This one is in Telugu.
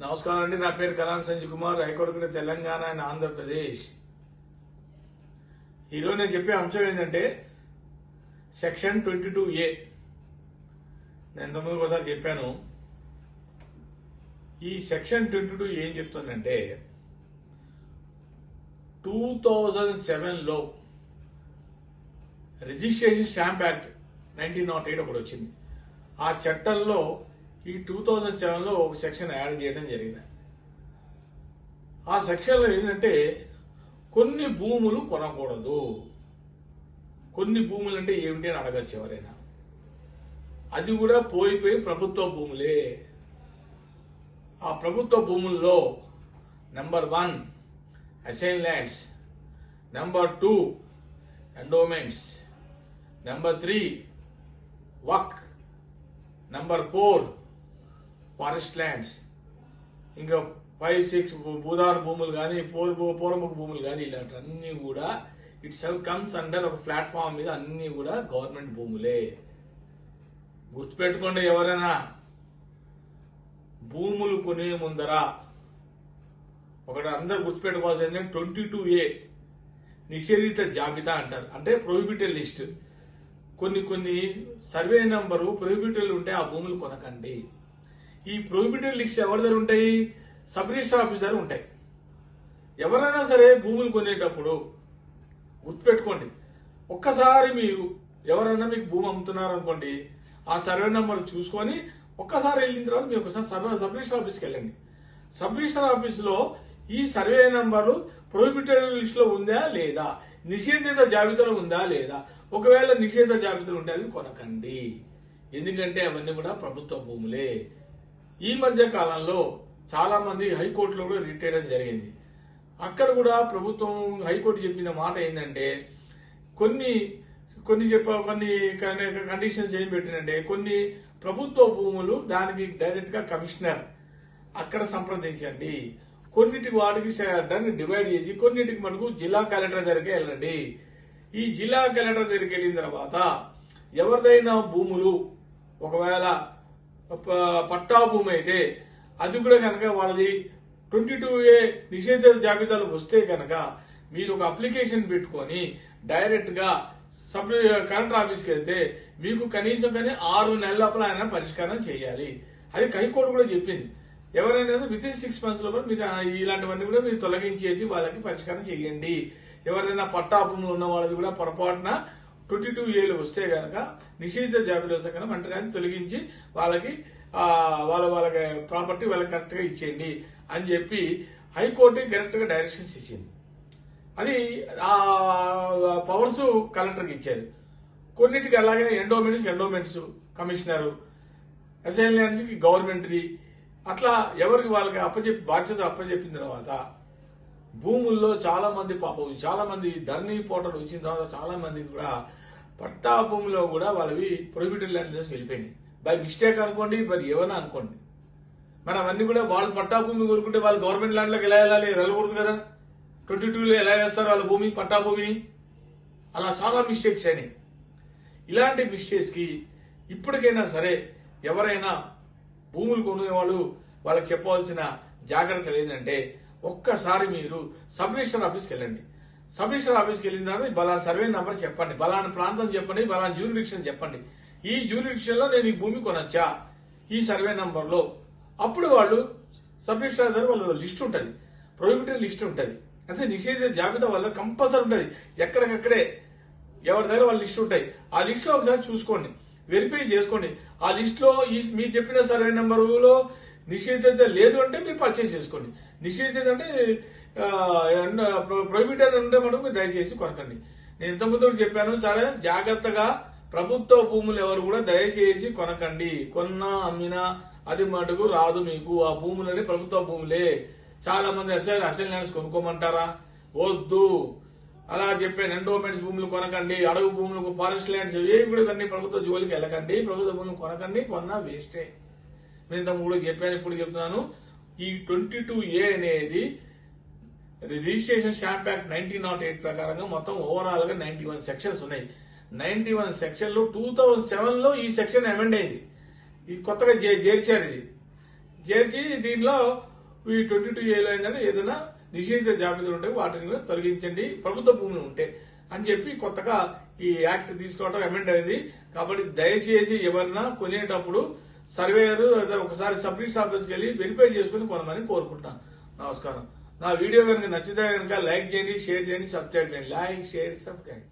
నమస్కారం అండి నా పేరు Kalan Sanjay Kumar high court Telangana and Andhra Pradesh. ఈరోజు నేను చెప్పే అంశం ఏంటంటే సెక్షన్ ట్వంటీ టూ ఏ. నేను ఇంతకుముందు ఒకసారి చెప్పాను. ఈ సెక్షన్ ట్వంటీ టూ ఏం చెప్తుందంటే టూ థౌజండ్ సెవెన్లో registration stamp act nineteen nought eight ఒకటి వచ్చింది. ఆ చట్టంలో ఈ టూ థౌజండ్ సెవెన్లో ఒక సెక్షన్ యాడ్ చేయడం జరిగింది. ఆ సెక్షన్లో ఏంటంటే కొన్ని భూములు కొనకూడదు. కొన్ని భూములు అంటే ఏమిటి అని అడగచ్చు ఎవరైనా. అది కూడా పోయిపోయి ప్రభుత్వ భూములే. ఆ ప్రభుత్వ భూముల్లో number one assign lands number two endowments number three Wakf number four forest lands. ఇంకా ఫైవ్ సిక్స్ భూదాన భూములు కానీ పూర్ పూర్వముఖ భూములు కానీ ఇలాంటివన్నీ కూడా ఇట్ సెల్ఫ్ కమ్స్ అండర్ ఒక ప్లాట్ఫామ్ మీద అన్ని కూడా గవర్నమెంట్ భూములే. గుర్తుపెట్టుకోండి ఎవరైనా భూములు కొనే ముందర ఒకటి అందరు గుర్తుపెట్టుకోవాల్సి ఏంటంటే ట్వంటీ టూ ఏ నిషేధిత జాబితా అంటారు. అంటే ప్రొహిబిటెడ్ లిస్ట్ కొన్ని కొన్ని సర్వే నెంబరు ప్రొహిబిటెడ్ ఉంటే ఆ భూములు కొనకండి. ఈ ప్రొహిబిటెడ్ లిస్ట్ ఎవరి దగ్గర ఉంటాయి? సబ్ రిజిస్టర్ ఆఫీస్ దగ్గర ఉంటాయి. ఎవరైనా సరే భూములు కొనేటప్పుడు గుర్తుపెట్టుకోండి. ఒక్కసారి మీరు ఎవరైనా మీకు భూమి అమ్ముతున్నారు అనుకోండి ఆ సర్వే నెంబర్ చూసుకొని ఒక్కసారి వెళ్ళిన తర్వాత మీరు ఒకసారి సర్వే సబ్ రిజిస్టర్ ఆఫీస్కి వెళ్ళండి. సబ్ రిజిస్టర్ ఆఫీస్లో ఈ సర్వే నెంబర్ ప్రొహిబిటెడ్ లిస్ట్లో ఉందా లేదా? నిషేధిత జాబితాలో ఉందా లేదా? ఒకవేళ నిషేధ జాబితాలో ఉంటే అది కొనకండి. ఎందుకంటే అవన్నీ కూడా ప్రభుత్వ భూములే. ఈ మధ్య కాలంలో చాలా మంది హైకోర్టులో కూడా రిట్ చేయడం జరిగింది. అక్కడ కూడా ప్రభుత్వం హైకోర్టు చెప్పిన మాట ఏంటంటే కొన్ని కొన్ని చెప్ప కొన్ని కండిషన్స్ ఏం పెట్టినంటే కొన్ని ప్రభుత్వ భూములు దానికి డైరెక్ట్గా కమిషనర్ అక్కడ సంప్రదించండి. కొన్నిటికి వాటికి దాన్ని డివైడ్ చేసి కొన్నిటికి మనకు జిల్లా కలెక్టర్ దగ్గరికి వెళ్ళండి. ఈ జిల్లా కలెక్టర్ దగ్గరికి వెళ్ళిన తర్వాత ఎవరిదైనా భూములు ఒకవేళ పట్టా భూమి అయితే అది కూడా కనుక వాళ్ళది ట్వంటీ టూ ఏ నిషేధిత జాబితాలు వస్తే కనుక మీరు ఒక అప్లికేషన్ పెట్టుకొని డైరెక్ట్గా సబ్ కరెంట్ ఆఫీస్కి వెళ్తే మీకు కనీసం కానీ ఆరు నెలల లోపల ఆయన పరిష్కారం చేయాలి. అది హైకోర్టు కూడా చెప్పింది. ఎవరైనా విత్ ఇన్ సిక్స్ మంత్స్ లోపల మీరు ఇలాంటివన్నీ కూడా మీరు తొలగించేసి వాళ్ళకి పరిష్కారం చేయండి. ఎవరైనా పట్టా భూములు ఉన్న వాళ్ళది కూడా పొరపాటున ట్వంటీ టూ ఏలు వస్తే కనుక నిషేధిత జాబితా వస్తే కనుక వెంటనే తొలగించి వాళ్ళకి వాళ్ళ వాళ్ళ వాళ్ళకి ప్రాపర్టీ వాళ్ళకి కరెక్ట్గా ఇచ్చేయండి అని చెప్పి హైకోర్టు కరెక్ట్గా డైరెక్షన్స్ ఇచ్చింది. అది ఆ పవర్స్ కలెక్టర్కి ఇచ్చారు కొన్నిటికి అలాగే ఎండోమెంట్స్ ఎండోమెంట్స్ కమిషనర్ అసైన్మెంట్స్కి గవర్నమెంట్ది. అట్లా ఎవరికి వాళ్ళకి అప్పచెప్పి బాధ్యత అప్పచెప్పిన తర్వాత భూముల్లో చాలా మంది పాపం చాలా మంది ధరణి పోటలు వచ్చిన తర్వాత చాలా మందికి కూడా పట్టా భూమిలో కూడా వాళ్ళవి ప్రొహిబిటెడ్ ల్యాండ్ చేసి వెళ్ళిపోయినాయి. బై మిస్టేక్ అనుకోండి మరి ఏమైనా అనుకోండి. మరి అవన్నీ కూడా వాళ్ళు పట్టా భూమి కోరుకుంటే వాళ్ళు గవర్నమెంట్ ల్యాండ్లోకి ఎలా వెళ్ళాలి? వెళ్ళకూడదు కదా. ట్వంటీ టూలో ఎలా వేస్తారు వాళ్ళ భూమి పట్టా భూమిని అలా చాలా మిస్టేక్స్ అయినాయి. ఇలాంటి మిస్టేక్స్కి ఇప్పటికైనా సరే ఎవరైనా భూములు కొనేవాళ్ళు వాళ్ళకి చెప్పవలసిన జాగ్రత్తలు ఏంటంటే ఒక్కసారి మీరు సబ్ రిజిస్టర్ ఆఫీస్కి వెళ్ళండి. సబ్ రిజిస్టర్ ఆఫీస్కి వెళ్ళిన తర్వాత బలానా సర్వే నంబర్ చెప్పండి. బలానా ప్రాంతం చెప్పండి బలానా జ్యూరిడిక్షన్ చెప్పండి. ఈ జ్యూరిడిక్షన్లో నేను ఈ భూమి కొనొచ్చా? ఈ సర్వే నంబర్లో అప్పుడు వాళ్ళు సబ్ రిజిస్టర్ దగ్గర వాళ్ళ లిస్ట్ ఉంటుంది. ప్రొహిబిటెడ్ లిస్ట్ ఉంటుంది. అంటే నిషేధిత జాబితా వల్ల కంపల్సరీ ఉంటుంది. ఎక్కడికక్కడే ఎవరి దగ్గర వాళ్ళ లిస్ట్ ఉంటాయి. ఆ లిస్ట్లో ఒకసారి చూసుకోండి. వెరిఫై చేసుకోండి. ఆ లిస్ట్లో ఈ మీ చెప్పిన సర్వే నెంబర్లో నిషేధిత లేదు అంటే మీరు పర్చేస్ చేసుకోండి. నిషేధిత అంటే ప్రొహిబిటెడ్ ఉంటే మటుకు మీరు దయచేసి కొనకండి నేను ఇంతకుముందు చెప్పాను సరే జాగ్రత్తగా ప్రభుత్వ భూములు ఎవరు కూడా దయచేసి కొనకండి. కొన్నా అమ్మినా అది మటుకు రాదు మీకు. ఆ భూములని ప్రభుత్వ భూములే. చాలా మంది అసలు అసైన్ ల్యాండ్స్ కొనుక్కోమంటారా? వద్దు. అలా చెప్పాను ఎండోమెంట్స్ భూములు కొనకండి అడవి భూములకు ఫారెస్ట్ ల్యాండ్స్ ఏవి కూడా ఇవన్నీ ప్రభుత్వ జోలికి వెళ్ళకండి. ప్రభుత్వ భూములు కొనకండి కొన్నా వేస్టే. నేను ఇంతకు కూడా చెప్పాను ఇప్పుడు చెప్తున్నాను. ఈ ట్వంటీ టూ ఏ అనేది registration stamp act nineteen nought eight ప్రకారంగా మొత్తం ఓవరాల్గా నైన్టీ వన్ సెక్షన్స్ ఉన్నాయి. నైన్టీ వన్ సెక్షన్లో టూ థౌజండ్ సెవెన్లో ఈ సెక్షన్ అమెండ్ అయింది. ఇది కొత్తగా జే- చేర్చారు ఇది. చేర్చి దీనిలో ఈ ట్వంటీ టూ ఏలో ఏంటంటే ఏదైనా నిషేధిత జాబితాలు ఉంటే వాటిని తొలగించండి. ప్రభుత్వ భూములు ఉంటే అని చెప్పి కొత్తగా ఈ యాక్ట్ తీసుకోవడం అమెండ్ అయింది. కాబట్టి దయచేసి ఎవరన్నా కొనేటప్పుడు సర్వేయర్ ఒకసారి సబ్ రిజిస్టర్ ఆఫీస్కి వెళ్ళి వెరిఫై చేసుకుని కొనమని కోరుకుంటున్నాను. నమస్కారం. నా వీడియో కనుక నచ్చితే కనుక లైక్ చేయండి షేర్ చేయండి సబ్స్క్రైబ్ చేయండి. Like share subscribe.